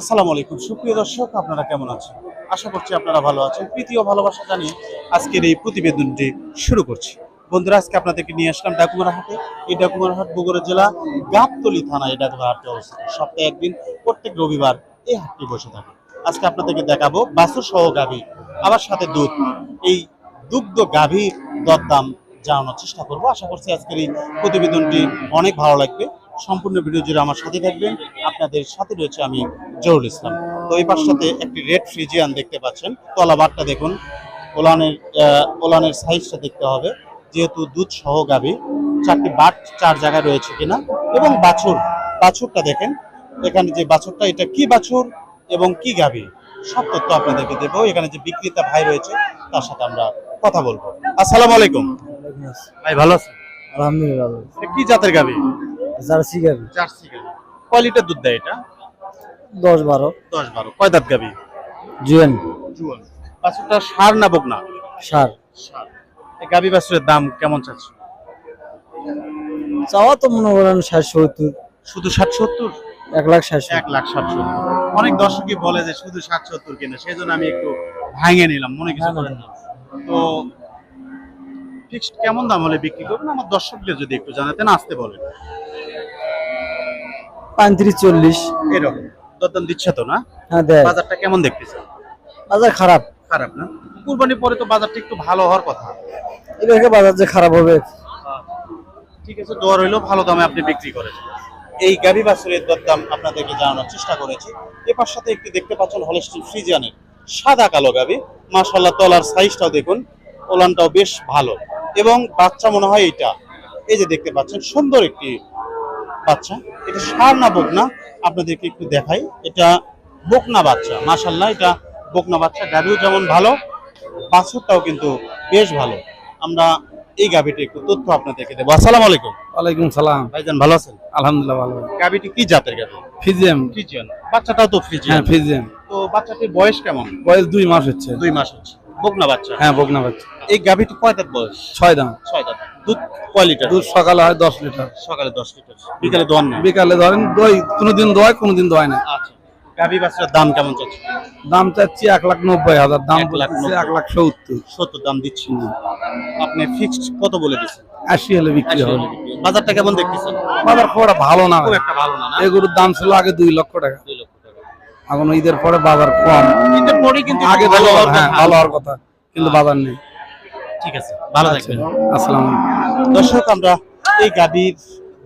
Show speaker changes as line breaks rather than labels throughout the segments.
আসসালামু আলাইকুম। সুপ্রিয় দর্শক, আপনারা কেমন আছেন? আশা করছি আপনারা ভালো আছেন। ও ভালোবাসা জানিয়ে আজকের এই প্রতিবেদনটি শুরু করছি। বন্ধুরা, আজকে আপনাদেরকে নিয়ে আসলাম ডাকুমারা হাটে এই ডাকুমারা হাট বগুড়া জেলা গাবতলি থানা এই ডাকুমারা অবস্থিত। সপ্তাহে একদিন, প্রত্যেক রবিবার এই হাটটি বসে থাকে। আজকে আপনাদেরকে দেখাবো বাসু সহ গাভী। আবার সাথে দুধ। এই দুগ্ধ গাভীর দরদাম জানানোর চেষ্টা করব। আশা করছি আজকের এই প্রতিবেদনটি অনেক ভালো লাগবে। সম্পূর্ণ ভিডিও জুড়ে আমার সাথে থাকবেন। আপনাদের সাথে রয়েছে আমি জহুরুল ইসলাম। তো এই পাশটাতে একটি রেড ফ্রিজিয়ান দেখতে পাচ্ছেন। তলাবারটা দেখুন। ওলানের ওলানের সাইজটা দেখতে হবে। যেহেতু দুধ সহ গাভী চারটি বাট চার জায়গায় রয়েছে কিনা। এবং বাছুর বাছুরটা দেখেন। এখানে যে বাছুরটা এটা কি বাছুর এবং কি গাবি? সব তথ্য আপনাদেরকে দেবো। এখানে যে বিক্রেতা ভাই রয়েছে তার সাথে আমরা কথা বলব। আসসালামু আলাইকুম। ভাই ভালো আছেন?
আলহামদুলিল্লাহ
কি জাতের গাভী
জার্সি গাবি।
জার্সি গাভী কয় লিটার দুধ দেয় এটা?
দশ বারো।
দশ বারো। কয় দাঁত গাভী
জুয়েন।
জুয়ান। বাছুরটা সার না বকনা
সার।
সার। এই গাভী বাছুরের দাম কেমন চাচ্ছে?
চাওয়া তো মনে করেন ষাট সত্তর।
শুধু ষাট সত্তর?
এক লাখ ষাট
এক লাখ ষাট সত্তর। অনেক দর্শকই বলে যে শুধু ষাট সত্তর কিনে সেই জন্য আমি একটু ভাঙে নিলাম মনে কিছু করেন না। তো ফিক্সড কেমন দাম হলে বিক্রি করবেন? আমার দর্শকদের যদি একটু জানাতেন আসতে বলেন।
পঁয়ত্রিশ চল্লিশ।
এরকম। দরদাম দিচ্ছে তো না?
হ্যাঁ দেয়
বাজারটা কেমন দেখতেছেন
বাজার খারাপ।
খারাপ না? কুরবানির পরে তো বাজারটা একটু ভালো হওয়ার কথা।
এবারে বাজার যে খারাপ হবে।
ঠিক আছে দর হইলেও ভালো দামে আপনি বিক্রি করেন এই গাভী বাছুরের দরদাম আপনাদেরকে জানানোর চেষ্টা করেছি। এপার সাথে একটি দেখতে পাচ্ছেন হলস্টিন ফ্রিজিয়ানের সাদা কালো গাভী মাশাল্লাহ তলার সাইজটাও দেখুন ওলানটাও বেশ ভালো। এবং বাচ্চা মনে হয় এটা এই যে দেখতে পাচ্ছেন সুন্দর একটি বাচ্চা। এটা সার না বকনা আপনাদেরকে একটু দেখাই। এটা বকনা বাচ্চা মাশাল্লাহ এটা বকনা বাচ্চা। গাভীও যেমন ভালো বাছুরটাও কিন্তু বেশ ভালো। আমরা এই গাভীটি একটু তথ্য আপনাদেরকে দেবো। আসসালাম আলাইকুম।
ওয়ালাইকুম সালাম।
ভাইজান ভালো আছেন?
আলহামদুলিল্লাহ ভালো।
গাভীটি কি জাতের গাভী?
ফিজিয়াম
ফ্রিজিয়ান বাচ্চাটাও তো ফ্রিজিয়ান
হ্যাঁ ফিজিয়াম
তো বাচ্চাটির বয়স কেমন?
বয়স দুই মাস হচ্ছে।
দুই মাস হচ্ছে। বকনা বাচ্চা।
হ্যাঁ বকনা বাচ্চা।
এই গাভীটি কয় দাঁত বয়স?
ছয় দাম
ছয় দাঁত। দুধ কয় লিটার?
দুধ সকালে হয় দশ লিটার।
সকালে দশ লিটার। বিকালে দোয়ান না
বিকালে ধরেন দই কোনোদিন দোয় কোনোদিন দোয় না।
আচ্ছা। গাভী বাচ্চার দাম কেমন চাচ্ছে
দাম চাচ্ছি এক লাখ নব্বই হাজার দাম
নব্বই।
এক লাখ সত্তর।
সত্তর দাম দিচ্ছি। আপনি ফিক্সড কত বলে দিচ্ছেন?
আশি হলে বিক্রি হবে।
বাজারটা কেমন দেখতেছেন?
বাজার খুব একটা ভালো না।
একটা ভালো না
এগুলোর দাম ছিল আগে দুই লক্ষ টাকা।
দুই লক্ষ টাকা।
এখন ঈদের পরে বাজার কম।
ঈদের পরেই কিন্তু
আগে
ভালো
ভালো হ্যাঁ ভালো হওয়ার কথা কিন্তু বাজার নেই।
ঠিক আছে ভালো থাকবেন।
আসসালাম
দর্শক আমরা এই গাভীর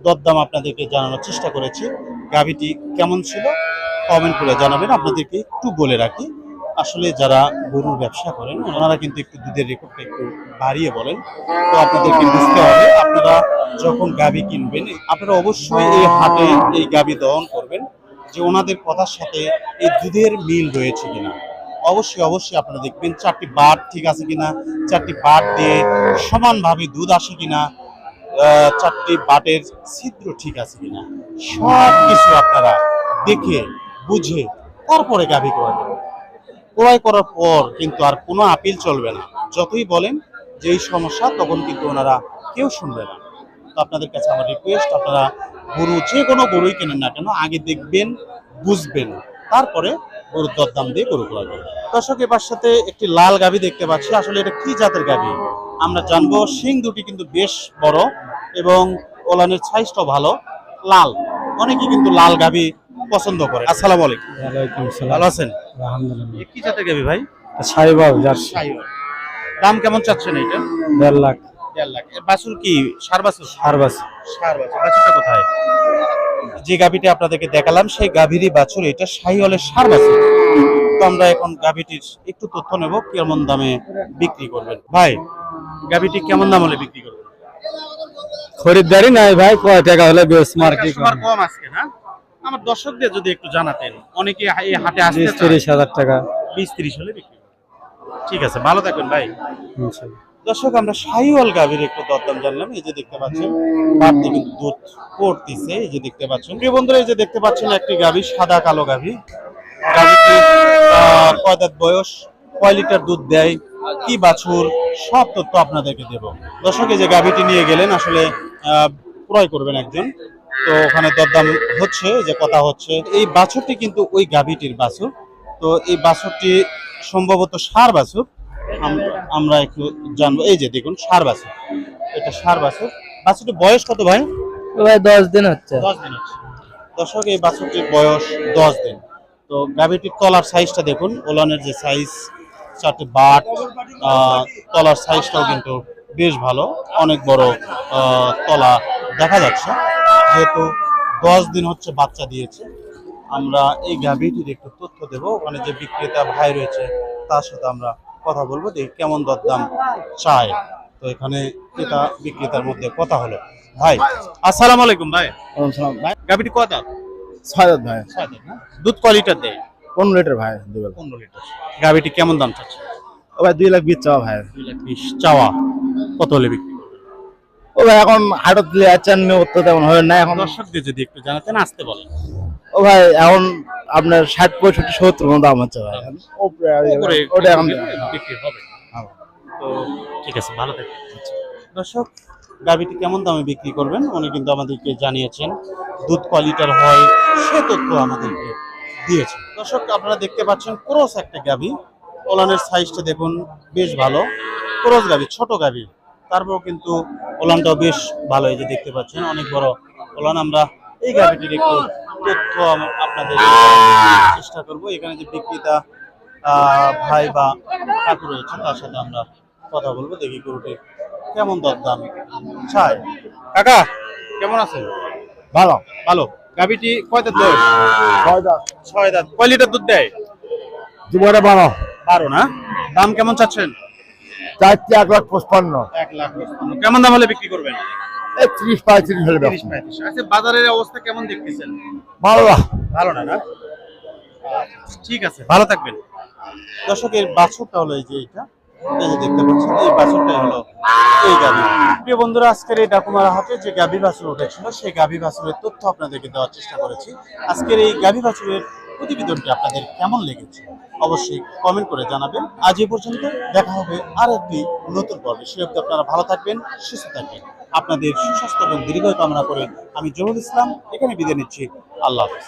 দরদাম আপনাদেরকে জানানোর চেষ্টা করেছি। গাভীটি কেমন ছিল? কমেন্ট করে জানাবেন। আপনাদেরকে একটু বলে রাখি আসলে যারা গরুর ব্যবসা করেন ওনারা কিন্তু একটু দুধের রেকর্ডটা একটু বাড়িয়ে বলেন। তো আপনাদেরকে বুঝতে হবে আপনারা যখন গাভী কিনবেন আপনারা অবশ্যই এই হাটে এই গাভী দহন করবেন যে ওনাদের কথার সাথে এই দুধের মিল রয়েছে কিনা। অবশ্যই অবশ্যই আপনারা দেখবেন চারটি বাট ঠিক আছে কিনা, চারটি বাট দিয়ে সমানভাবে দুধ আসে কিনা চারটি বাটের ছিদ্র ঠিক আছে কিনা সব কিছু আপনারা দেখে, বুঝে তারপরে গাভী করে দেবেন ক্রয় করার পর কিন্তু আর কোনো আপিল চলবে না। যতই বলেন যে এই সমস্যা, তখন কিন্তু ওনারা কেউ শুনবে না। তো আপনাদের কাছে আমার রিকোয়েস্ট আপনারা গরু যে কোনো গরুই কেনেন না কেন, আগে দেখবেন, বুঝবেন, তারপরে গরুর দরদাম দিয়ে গরু ক্রয় করবেন দর্শক এবার সাথে একটি লাল গাভী দেখতে পাচ্ছি। আসলে এটা কি জাতের গাভী? আমরা জানব শিং দুটি কিন্তু বেশ বড় এবং ওলানের সাইজটাও ভালো লাল। অনেকেই কিন্তু লাল গাভী পছন্দ করে। আসসালামু আলাইকুম।
ওয়ালাইকুম
ভালো আছেন?
আলহামদুলিল্লাহ।
কি জাতের গাভী ভাই?
সাইবাল জার্সি।
দাম কেমন চাচ্ছেন এটা
দেড় লাখ।
দেড় লাখ। বাছুর কি? সার বাছুর?
আর বাস
সার বাছুর। বাছুরটা কোথায়? যে গাভীটি আপনাদেরকে দেখালাম সেই গাভীরই বাছুর এটা শাহিওয়ালের সার বাছুর তো আমরা এখন গাভীটির একটু তথ্য নেব কেমন দামে বিক্রি করবেন ভাই গাভীটি কেমন দাম হলে বিক্রি করবেন
খরিদ্দারি নাই ভাই কয় টাকা হলে বেশ মার্কেট
কম আজকে না আমার দর্শকদের যদি একটু জানাতেন অনেকে এই হাটে আসতে
বিশ
চায়।
তিরিশ হাজার টাকা
বিশ তিরিশ হলে বিক্রি। ঠিক আছে ভালো থাকবেন ভাই
ইনশাল্লাহ।
দর্শক, আমরা সাইওয়াল গাভীর একটু দরদাম জানলাম। এই যে দেখতে পাচ্ছেন দিয়ে কিন্তু দুধ পড়তিছে। এই যে দেখতে পাচ্ছেন, প্রিয় বন্ধুরা, এই যে দেখতে পাচ্ছেন একটি গাভী, সাদা কালো গাভী। গাভীটি কয় বয়স? কয় লিটার দুধ দেয়? কি বাছুর? সব তথ্য আপনাদেরকে দেব। দর্শক, এই যে গাভীটি নিয়ে গেলেন, আসলে ক্রয় করবেন একজন। তো ওখানে দরদাম হচ্ছে যে কথা হচ্ছে। এই বাছুরটি কিন্তু ওই গাভীটির বাছুর। তো এই বাছুরটি সম্ভবত সার বাছুর। আমরা একটু জানব। এই যে দেখুন সার বাছুর। এটা সার বাছুর। বাছুরটির বয়স কত ভাই?
ভাই দশ দিন হচ্ছে।
দশ দিন হচ্ছে। দর্শক এই বাছুরটির বয়স দশ দিন। তো গাভীটির তলার সাইজটা দেখুন। ওলানের যে সাইজ চারটে বাট তলার সাইজটাও কিন্তু বেশ ভালো। অনেক বড় তলা দেখা যাচ্ছে। যেহেতু দশ দিন হচ্ছে বাচ্চা দিয়েছে আমরা এই গাভীটির একটু তথ্য দেব। ওখানে যে বিক্রেতা ভাই রয়েছে তার সাথে আমরা কথা বলব দেখি কেমন দরদাম চায়। তো এখানে ক্রেতা বিক্রেতার মধ্যে কথা হলো। ভাই আসসালামু আলাইকুম ভাই। ভাই গাভীটি কত
ছয় ভাই?
দুধ ক লিটার দেয়?
পনেরো লিটার ভাই
পনেরো লিটার। গাভীটি কেমন দাম চাচ্ছে?
ও ভাই দুই লাখ বিশ চাওয়া ভাই।
দুই লাখ বিশ চাওয়া। কত হলে বিক্রি?
ও ভাই এখন হাটত দিলে আছেন তো তেমন হবে না এখন
দর্শকদের যদি একটু জানাতেন আসতে বলেন।
ও ভাই এখন আপনার ষাট পঁয়ষট্টি সত্তর মতো দাম হচ্ছে ভাই। ওটা এখন
বিক্রি হবে? তো ঠিক আছে ভালো থাকবেন। দর্শক গাভীটি কেমন দামে বিক্রি করবেন? উনি কিন্তু আমাদেরকে জানিয়েছেন দুধ কোয়ালিটার হয় সে তথ্য আমাদেরকে দিয়েছেন। দর্শক আপনারা দেখতে পাচ্ছেন ক্রস একটা গাভী। ওলানের সাইজটা দেখুন বেশ ভালো। ক্রস গাভী ছোট গাভী। তারপর কিন্তু ওলানটাও বেশ ভালো এই যে দেখতে পাচ্ছেন অনেক বড় ওলান। আমরা এই গাভীটির একটু তথ্য আপনাদের চেষ্টা করব। এখানে যে বিক্রেতা আহ, ভাই বা কাকু রয়েছেন তার সাথে আমরা কথা বলব দেখি গরুটির কেমন দরদাম চাই। কাকা কেমন আছেন?
ভালো।
ভালো। গাভিটি কয় দাঁত
ছয় দাঁত।
ছয় দাঁত। কয় লিটার দুধ দেয়?
জীবনে বারো।
বারো না? দাম কেমন চাচ্ছেন?
চারটি এক লাখ পঁচপান্ন।
এক লাখ পঁচপান্ন। কেমন দাম হলে বিক্রি করবেন?
এই ত্রিশ পঁয়ত্রিশ হলে
তিরিশ পঁয়ত্রিশ। আচ্ছা বাজারের অবস্থা কেমন দেখতেছেন?
ভালো
ভালো না না? আচ্ছা, ঠিক আছে ভালো থাকবেন। দর্শকের বাছুরটা হলো এই যে এই যে দেখতে পাচ্ছেন এই বাছুরটাই হলো এই গাভী। প্রিয় বন্ধুরা আজকের এই ডাকুমারা হাটে যে গাভী বাছুর উঠেছিল সেই গাভী বাছুরের তথ্য আপনাদেরকে দেওয়ার চেষ্টা করেছি। আজকের এই গাভী বাছুরের প্রতিবেদনটি আপনাদের কেমন লেগেছে অবশ্যই কমেন্ট করে জানাবেন। আজ এ পর্যন্ত দেখা হবে আর একটি নতুন পর্বে। সে অব্দি আপনারা ভালো থাকবেন, সুস্থ থাকবেন। আপনাদের সুস্বাস্থ্য এবং দীর্ঘ কামনা করে আমি জহুল ইসলাম, এখানে বিদায় নিচ্ছি। আল্লাহ হাফেজ।